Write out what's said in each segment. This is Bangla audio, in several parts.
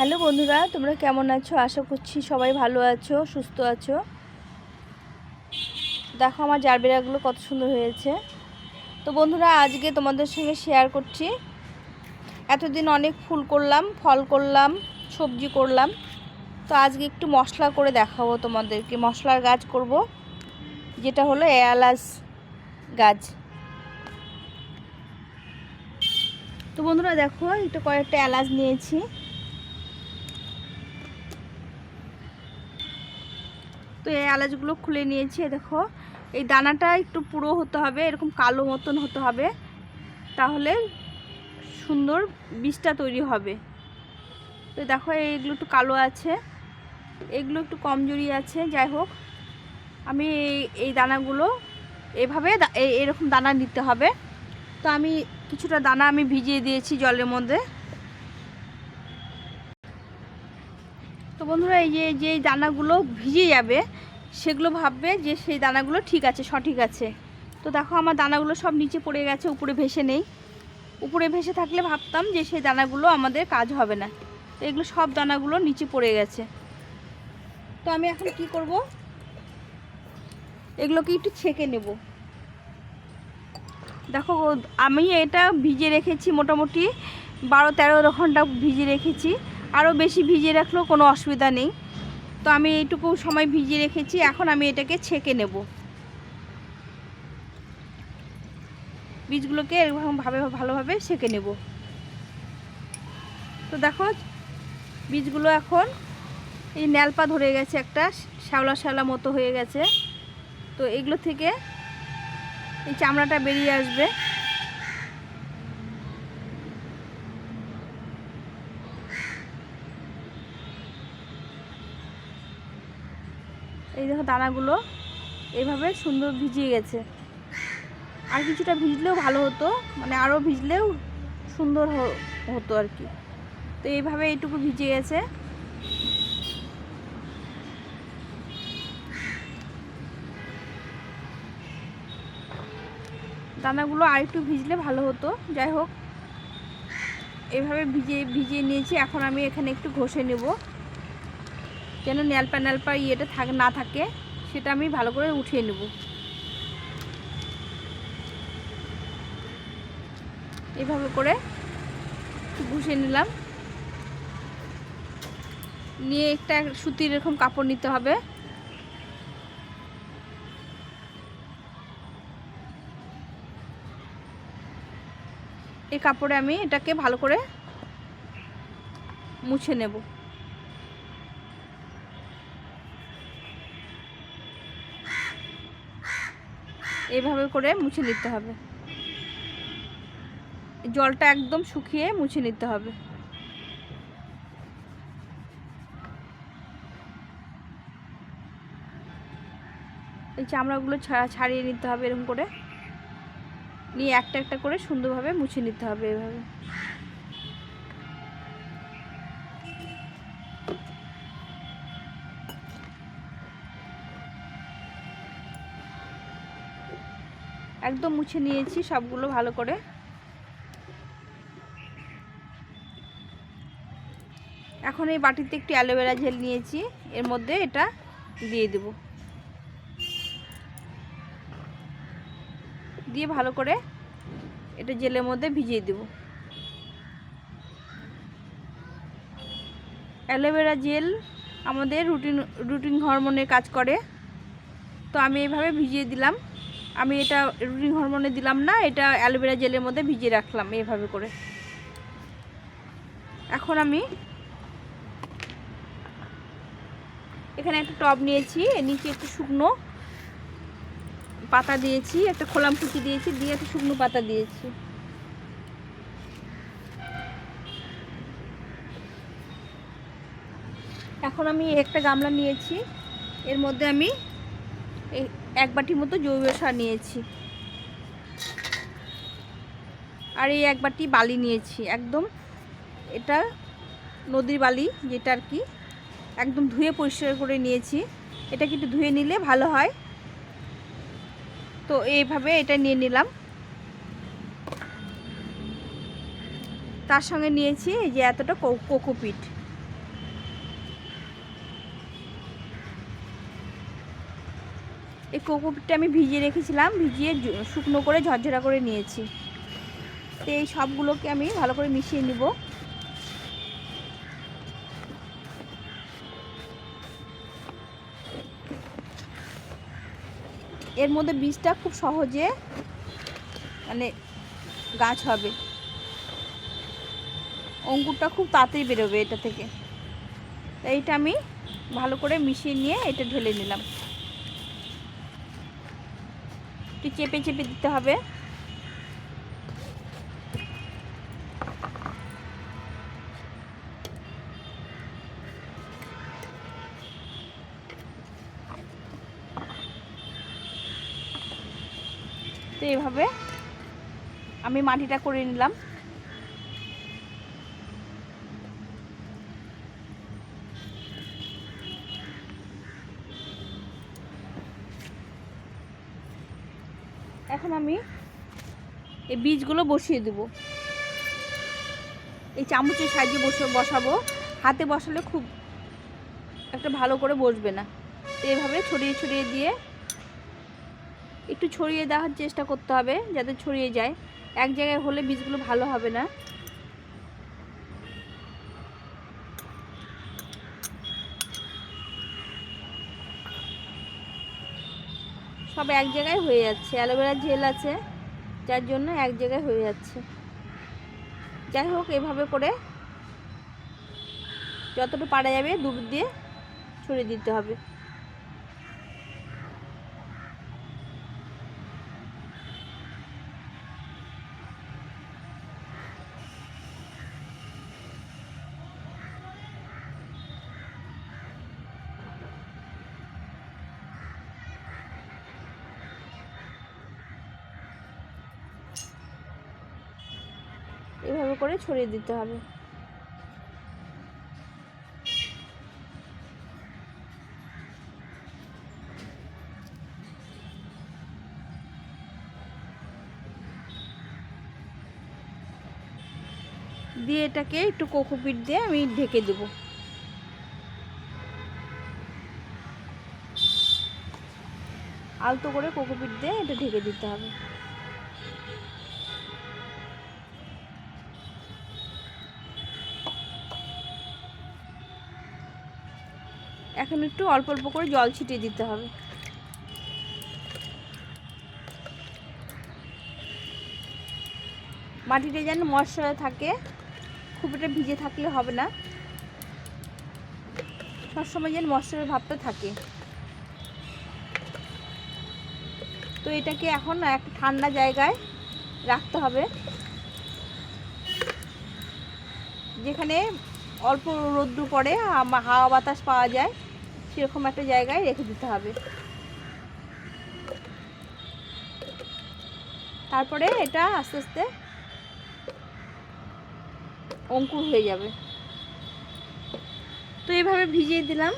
হ্যালো বন্ধুরা, তোমরা কেমন আছো? আশা করছি সবাই ভালো আছো, সুস্থ আছো। দেখো আমার জারবেরাগুলো কত সুন্দর হয়েছে। তো বন্ধুরা, আজকে তোমাদের সঙ্গে শেয়ার করছি। এতদিন অনেক ফুল করলাম, ফল করলাম, সবজি করলাম। তো আজকে একটু মশলা করে দেখাবো তোমাদেরকে। মশলার গাছ করব, যেটা হলো এলাচ গাছ। তো বন্ধুরা, দেখো একটু কয়েকটা এলাচ নিয়েছি। তো এই এলাচগুলো খুলে নিয়েছি দেখো। এই দানাটা একটু পুরো হতে হবে, এরকম কালো মতন হতে হবে। তাহলে সুন্দর বীজটা তৈরি হবে। তো দেখো, এইগুলো একটু কালো আছে। এগুলো একটু কমজোরি আছে, যাই হোক। আমি এই- দানাগুলো এভাবে এরকম দানা নিতে হবে। তো আমি কিছুটা দানা আমি ভিজিয়ে দিয়েছি জলের মধ্যে। বন্ধুরা, এই যে যে দানাগুলো ভিজে যাবে, সেগুলো ভাববে যে সেই দানাগুলো ঠিক আছে, সঠিক আছে। তো দেখো, আমার দানাগুলো সব নিচে পড়ে গেছে, উপরে ভেসে নেই। উপরে ভেসে থাকলে ভাবতাম যে সেই দানাগুলো আমাদের কাজ হবে না। তো এগুলো সব দানাগুলো নিচে পড়ে গেছে। তো আমি এখন কি করব? এগুলোকে একটু ছেঁকে নেব। দেখো, আমি এটা ভিজে রেখেছি মোটামুটি বারো তেরো ঘণ্টা ভিজে রেখেছি। আরও বেশি ভিজিয়ে রাখলেও কোনো অসুবিধা নেই। তো আমি এইটুকু সময় ভিজিয়ে রেখেছি, এখন আমি এটাকে ছেঁকে নেব। বীজগুলোকে এরকম ভাবে ভালোভাবে সেঁকে নেব। তো দেখো, বীজগুলো এখন এই ন্যালপা ধরে গেছে একটা, শ্যাওলা শ্যাওলা মতো হয়ে গেছে। তো এগুলো থেকে এই চামড়াটা বেরিয়ে আসবে। এই দেখো দানাগুলো এইভাবে সুন্দর ভিজিয়ে গেছে। আর কিছুটা ভিজলেও ভালো হতো মানে আরও ভিজলেও সুন্দর হতো আর কি। তো এইভাবে এইটুকু ভিজে গেছে। দানাগুলো আর একটু ভিজলে ভালো হতো, যাই হোক। এভাবে ভিজিয়ে ভিজিয়ে নিয়েছি, এখন আমি এখানে একটু ঘষে নেব। যেন ন্যালপা ন্যালপা ইয়েটা থাকে না থাকে, সেটা আমি ভালো করে উঠিয়ে নেব। এভাবে করে ঘষে নিলাম। নিয়ে একটা সুতির এরকম কাপড় নিতে হবে। এই কাপড়ে আমি এটাকে ভালো করে মুছে নেব। এইভাবে করে মুছে নিতে হবে। জলটা একদম শুকিয়ে মুছে নিতে হবে। এই চামড়াগুলো ছাড়িয়ে নিতে হবে এরকম করে। নিয়ে একটা একটা করে সুন্দরভাবে মুছে নিতে হবে এভাবে। একদম মুছে নিয়েছি সবগুলো ভালো করে। এখন এই বাটিতে একটু অ্যালোভেরা জেল নিয়েছি, এর মধ্যে এটা দিয়ে দেব। দিয়ে ভালো করে এটা জেলের মধ্যে ভিজিয়ে দেব। অ্যালোভেরা জেল আমাদের রুটিন রুটিন হরমোনের কাজ করে। তো আমি এইভাবে ভিজিয়ে দিলাম। আমি এটা রুটিন হরমোনে দিলাম না, এটা অ্যালোভেরা জেলের মধ্যে ভিজিয়ে রাখলাম এইভাবে করে। এখন আমি এখানে একটা টব নিয়েছি নিচে একটু শুকনো পাতা দিয়েছি, একটা খোলাম কুচি দিয়েছি, দিয়ে একটা শুকনো পাতা দিয়েছি। এখন আমি একটা গামলা নিয়েছি, এর মধ্যে আমি এক বাটির মতো জৈব সার নিয়েছি। আর এই এক বাটি বালি নিয়েছি, একদম এটা নদীর বালি যেটা আর কি, একদম ধুয়ে পরিষ্কার করে নিয়েছি। এটা কিন্তু ধুয়ে নিলে ভালো হয়। তো এইভাবে এটা নিয়ে নিলাম। তার সঙ্গে নিয়েছি এই যে এতটা কোকোপিট। কোকোপিটটা আমি ভিজিয়ে রেখেছিলাম, ভিজিয়ে শুকনো করে, ঝরঝরা করে নিয়েছি। তো এই সবগুলোকে আমি ভালো করে মিশিয়ে নিব। এর মধ্যে বীজটা খুব সহজে মানে গাছ হবে। অঙ্কুরটা খুব তাড়াতাড়ি বেরোবে এটা থেকে। এইটা আমি ভালো করে মিশিয়ে নিয়ে এটা ঢেলে নিলাম। একটু চেপে চেপে দিতে হবে। তো এইভাবে আমি মাটিটা করে নিলাম। এখন আমি এই বীজগুলো বসিয়ে দেব। এই চামচের সাহায্যে বসে বসাবো। হাতে বসালে খুব একটা ভালো করে বসবে না। এভাবে ছড়িয়ে ছড়িয়ে দিয়ে একটু ছড়িয়ে দেওয়ার চেষ্টা করতে হবে যাতে ছড়িয়ে যায়। এক জায়গায় হলে বীজগুলো ভালো হবে না। সব এক জায়গায় হয়ে যাচ্ছে। অ্যালোভেরা জেল আছে, যার জন্য এক জায়গায় হয়ে যাচ্ছে। যাই হোক, এভাবে করে যতটা পারা যাবে, দুধ দিয়ে ছড়িয়ে দিতে হবে। এভাবে করে ছড়িয়ে দিতে হবে। দিয়ে এটাকে একটু কোকোপিট দিয়ে আমি ঢেকে দেবো। আলতো করে কোকোপিট দিয়ে এটা ঢেকে দিতে হবে। এখন একটু অল্প অল্প করে জল ছিটিয়ে দিতে হবে। মাটিটা যেন মশলা থাকে, খুব একটা ভিজে থাকলে হবে না। সবসময় যেন মশলার ভাবটা থাকে। তো এটাকে এখন একটা ঠান্ডা জায়গায় রাখতে হবে। যেখানে অল্প রোদ্দুর পড়ে হাওয়া বাতাস পাওয়া যায়। সেরকম একটা জায়গায় রেখে দিতে হবে। তারপরে এটা আস্তে আস্তে অঙ্কুর হয়ে যাবে। তো এইভাবে ভিজিয়ে দিলাম।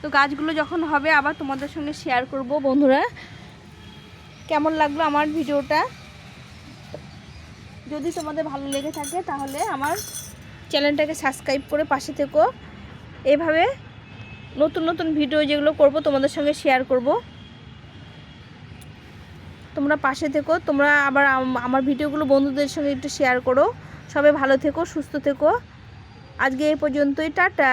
তো গাছগুলো যখন হবে, আবার তোমাদের সঙ্গে শেয়ার করব। বন্ধুরা, কেমন লাগল আমার ভিডিওটা? যদি তোমাদের ভালো লেগে থাকে, তাহলে আমার চ্যানেলটাকে সাবস্ক্রাইব করে পাশে থেকো। এভাবে নতুন নতুন ভিডিও যেগুলো করব, তোমাদের সঙ্গে শেয়ার করব। তোমরা পাশে থেকো, তোমরা আবার আমার ভিডিওগুলো বন্ধুদের সঙ্গে একটু শেয়ার করো। সবাই ভালো থেকো, সুস্থ থেকো। আজকে এই পর্যন্তই, টাটা।